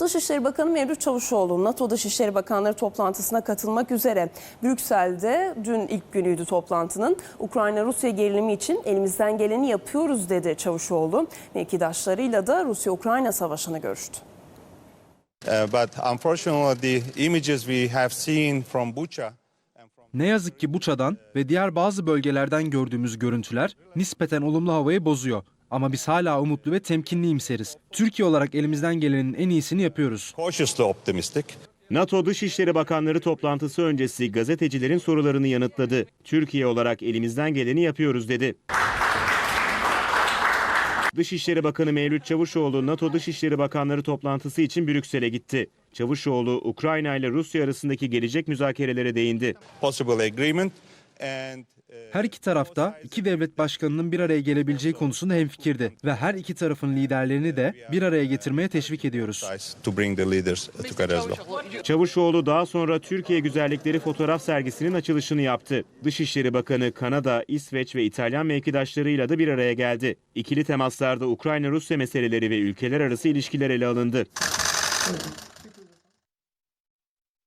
Dışişleri Bakanı Mevlüt Çavuşoğlu NATO Dışişleri Bakanları toplantısına katılmak üzere Brüksel'de dün ilk günüydü toplantının. Ukrayna-Rusya gerilimi için elimizden geleni yapıyoruz dedi Çavuşoğlu. Mevkidaşlarıyla da Rusya-Ukrayna savaşını görüştü. Uh, but unfortunately, the images we have seen from Bucha and from Ne yazık ki Buça'dan ve diğer bazı bölgelerden gördüğümüz görüntüler nispeten olumlu havayı bozuyor. Ama biz hala umutlu ve temkinli imseriz. Türkiye olarak elimizden gelenin en iyisini yapıyoruz. cautiously optimistic. NATO Dışişleri Bakanları toplantısı öncesi gazetecilerin sorularını yanıtladı. Türkiye olarak elimizden geleni yapıyoruz dedi. Dışişleri Bakanı Mevlüt Çavuşoğlu NATO Dışişleri Bakanları toplantısı için Brüksel'e gitti. Çavuşoğlu Ukrayna ile Rusya arasındaki gelecek müzakerelere değindi. possible agreement and Her iki tarafta iki devlet başkanının bir araya gelebileceği konusunda hemfikirdi ve her iki tarafın liderlerini de bir araya getirmeye teşvik ediyoruz. Çavuşoğlu daha sonra Türkiye Güzellikleri fotoğraf sergisinin açılışını yaptı. Dışişleri Bakanı Kanada, İsveç ve İtalyan mevkidaşlarıyla da bir araya geldi. İkili temaslarda Ukrayna-Rusya meseleleri ve ülkeler arası ilişkiler ele alındı.